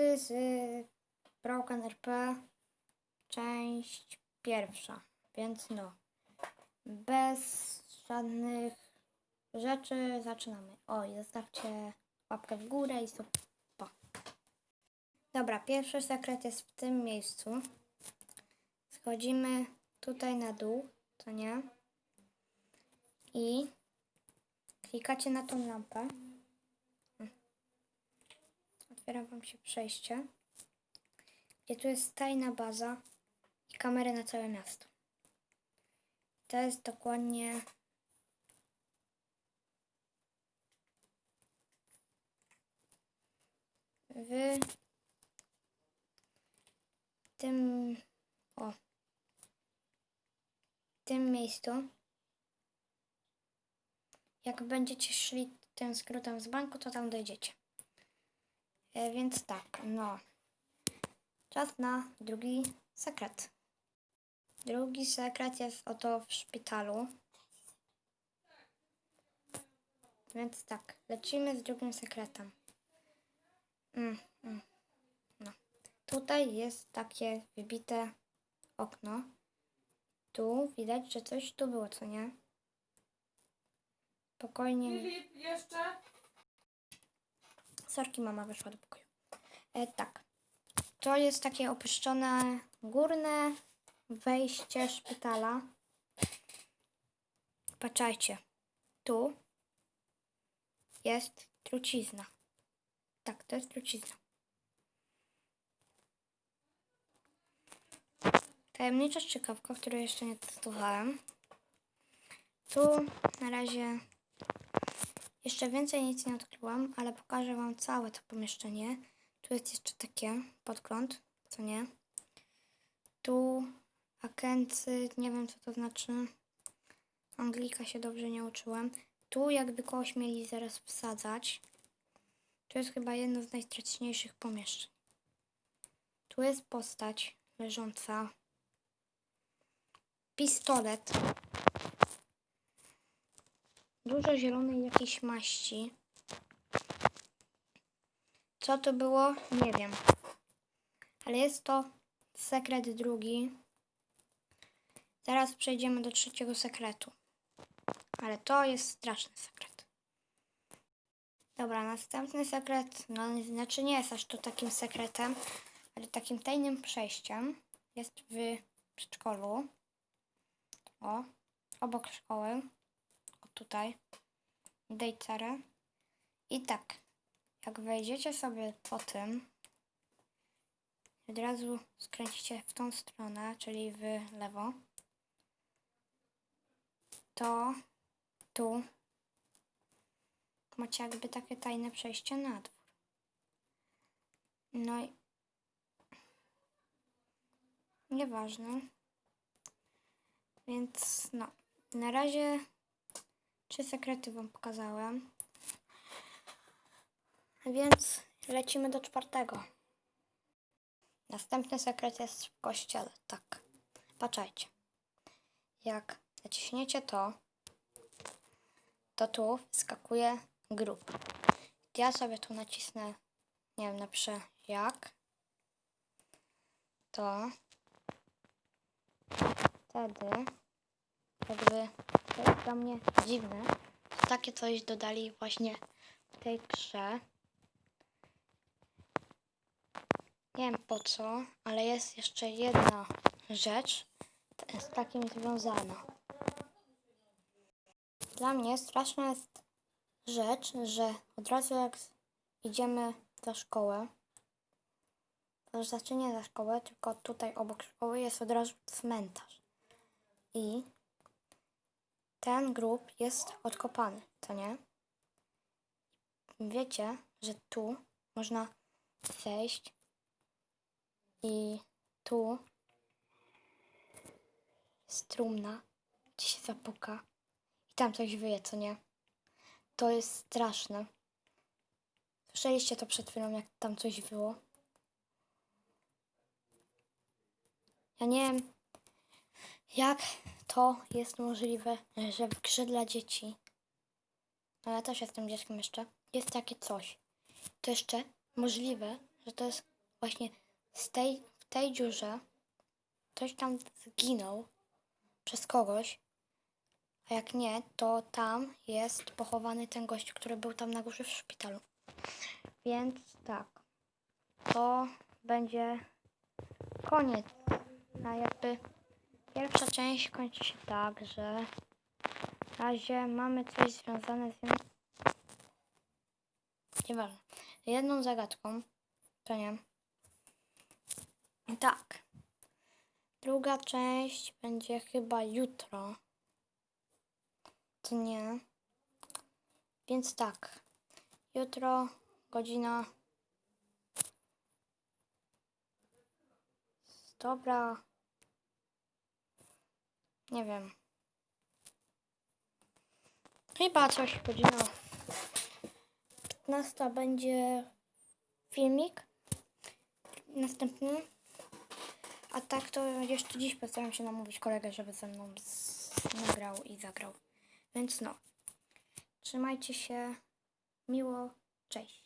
z Broken RP, część pierwsza. Więc no, bez żadnych rzeczy zaczynamy. Oj, zostawcie łapkę w górę i super. Dobra, pierwszy sekret jest w tym miejscu. Schodzimy tutaj na dół, to nie? I klikacie na tą lampę. Otwiera wam się przejście, gdzie tu jest tajna baza i kamery na całe miasto. To jest dokładnie w tym o tym miejscu jak będziecie szli tym skrótem z banku, to tam dojdziecie. E, więc tak, no. Czas na drugi sekret. Drugi sekret jest oto w szpitalu. Więc tak, lecimy z drugim sekretem. Mm, mm, no. Tutaj jest takie wybite okno. Tu widać, że coś tu było, co nie? Spokojnie. Filip, jeszcze? Sorki, mama wyszła do pokoju. E, tak. To jest takie opuszczone górne wejście szpitala. Patrzajcie. Tu jest trucizna. Tak, to jest trucizna. Tajemnicza strzykawka, której jeszcze nie testowałem. Tu na razie jeszcze więcej nic nie odkryłam, ale pokażę Wam całe to pomieszczenie. Tu jest jeszcze takie podgląd, co nie? Tu akency, nie wiem co to znaczy. Anglika się dobrze nie uczyłem. Tu jakby kogoś mieli zaraz wsadzać. To jest chyba jedno z najstraszniejszych pomieszczeń. Tu jest postać leżąca. Pistolet. Dużo zielonej jakiejś maści. Co to było? Nie wiem. Ale jest to sekret drugi. Teraz przejdziemy do trzeciego sekretu. Ale to jest straszny sekret. Dobra, następny sekret, no znaczy nie jest aż to takim sekretem, ale takim tajnym przejściem jest w przedszkolu. O, obok szkoły. Tutaj. Dejcerę. I tak, jak wejdziecie sobie po tym, od razu skręcicie w tą stronę, czyli w lewo, to tu macie jakby takie tajne przejście na dwór. No i nieważne. Więc no, na razie trzy sekrety Wam pokazałem. Więc lecimy do czwartego. Następny sekret jest w kościele. Tak. Patrzajcie. Jak naciśniecie to, to tu skakuje grób. Ja sobie tu nacisnę, nie wiem, napiszę jak. To wtedy jakby to jest dla mnie dziwne. Takie coś dodali właśnie w tej grze. Nie wiem po co, ale jest jeszcze jedna rzecz z takim związana. Dla mnie straszna jest rzecz, że od razu jak idziemy za szkołę, to znaczy nie za szkołę, tylko tutaj obok szkoły jest od razu cmentarz. I ten grób jest odkopany, co nie? Wiecie, że tu można zejść i tu jest trumna, gdzie się zapuka i tam coś wyje, co nie? To jest straszne. Słyszeliście to przed chwilą, jak tam coś było? Ja nie wiem, jak to jest możliwe, że w grze dla dzieci, no ja też jestem dzieckiem jeszcze, jest takie coś. To jeszcze możliwe, że to jest właśnie z tej, w tej dziurze ktoś tam zginął przez kogoś, a jak nie, to tam jest pochowany ten gość, który był tam na górze w szpitalu. Więc tak, to będzie koniec. A jakby pierwsza część kończy się tak, że na razie mamy coś związane z. Nieważne. Jedną zagadką. To nie. Tak. Druga część będzie chyba jutro. To nie. Więc tak. Jutro godzina. Dobra. Nie wiem. Chyba coś godzina 15 będzie filmik następny. A tak to jeszcze dziś postaram się namówić kolegę, żeby ze mną nagrał i zagrał. Więc no. Trzymajcie się. Miło. Cześć.